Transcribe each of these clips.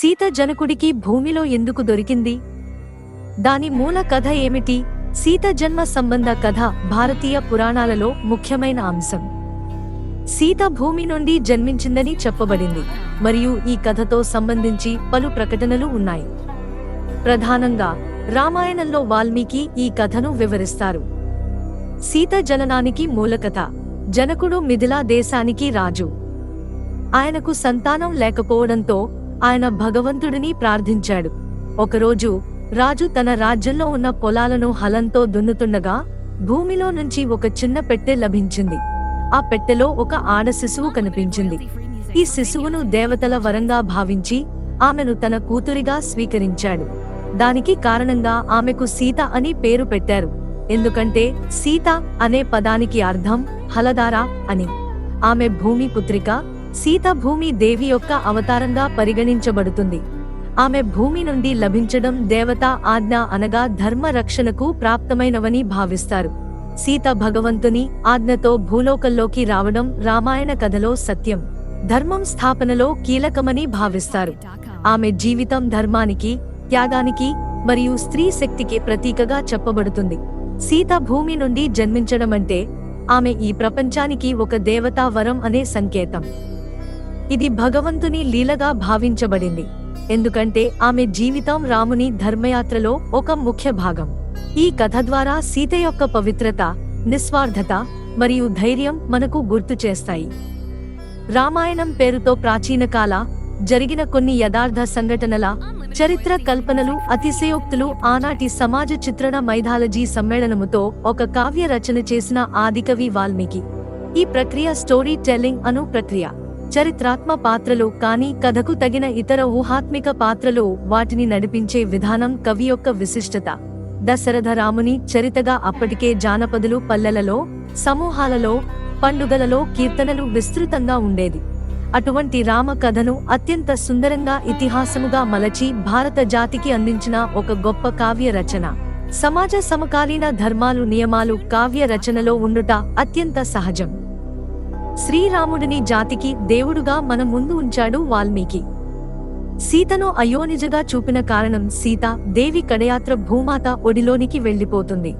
సీత జనకుడికి భూమిలో ఎందుకు దొరికింది? దాని మూల కథ ఏమిటి? సీత జన్మ సంబంధ కథ భారతీయ పురాణాలలో ముఖ్యమైన అంశం. సీత భూమి నుండి జన్మించిందని చెప్పబడింది మరియు ఈ కథతో సంబంధించి పలు ప్రకటనలు ఉన్నాయి. ప్రధానంగా రామాయణంలో వాల్మీకి ఈ కథను వివరిస్తారు. సీత జననానికి మూలకథ జనకుడు మిథిలా దేశానికి రాజు. ఆయనకు సంతానం లేకపోవడంతో ఆయన భగవంతుడిని ప్రార్థించాడు. ఒకరోజు రాజు తన రాజ్యంలో ఉన్న పొలాలను హలంతో దున్నుతుండగా భూమిలో నుంచి ఒక చిన్న పెట్టె లభించింది. ఆ పెట్టెలో ఒక ఆడ శిశువు కనిపించింది. ఈ శిశువును దేవతల వరంగా భావించి ఆమెను తన కూతురిగా స్వీకరించాడు. దానికి కారణంగా ఆమెకు సీత అని పేరు పెట్టారు. ఎందుకంటే సీత అనే పదానికి అర్థం హలదారా అని. ఆమె భూమి పుత్రిక సీత భూమి దేవి యొక్క అవతారంగా పరిగణించబడుతుంది. ఆమె భూమి నుండి లభించడం దేవత ఆజ్ఞ అనగా ధర్మ రక్షణకు ప్రాప్తమైనవని భావిస్తారు. సీత భగవంతుని ఆజ్ఞతో భూలోకంలోకి రావడం రామాయణ కథలో సత్యం. ధర్మం స్థాపనలో కీలకమని భావిస్తారు. ఆమె జీవితం ధర్మానికి త్యాగానికి మరియు స్త్రీ శక్తికి ప్రతీకగా చెప్పబడుతుంది. సీత భూమి నుండి జన్మించడమంటే ఆమె ఈ ప్రపంచానికి ఒక దేవతా వరం అనే సంకేతం. ఇది భగవంతుని లీలగా భావించబడింది. ఎందుకంటే ఆమె జీవితం రాముని ధర్మయాత్రలో ఒక ముఖ్య భాగం. ఈ కథ ద్వారా సీత యొక్క పవిత్రత నిస్వార్థత మరియు ధైర్యం మనకు గుర్తు చేస్తాయి. రామాయణం పేరుతో ప్రాచీన కాల జరిగిన కొన్ని యథార్థ సంఘటనల చరిత్ర కల్పనలు అతిశయోక్తులు ఆనాటి సమాజ చిత్రణ మైథాలజీ సమ్మేళనముతో ఒక కావ్య రచన చేసిన ఆదికవి వాల్మీకి. ఈ ప్రక్రియ స్టోరీ టెల్లింగ్ అను ప్రక్రియ. చరిత్రాత్మ పాత్రలు కానీ కథకు తగిన ఇతర ఊహాత్మిక పాత్రలు వాటిని నడిపించే విధానం కవి యొక్క విశిష్టత. దశరథ రాముని చరితగా అప్పటికే జానపదులు పల్లెలలో సమూహాలలో పండుగలలో కీర్తనలు విస్తృతంగా ఉండేది. అటువంటి రామ కథను అత్యంత సుందరంగా ఇతిహాసముగా మలచి భారత జాతికి అందించిన ఒక గొప్ప కావ్య రచన. సమాజ సమకాలీన ధర్మాలు నియమాలు కావ్య రచనలో ఉండుట అత్యంత సహజం. శ్రీరాముడిని జాతికి దేవుడుగా మన ముందు ఉంచాడు వాల్మీకి. సీతను అయోనిజగా చూపిన కారణం సీత దేవి కడయాత్ర భూమాత ఒడిలోనికి వెళ్ళిపోతుంది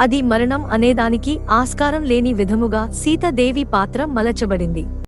అది మరణం అనేదానికి ఆస్కారం లేని విధముగా సీతదేవి పాత్ర మలచబడింది.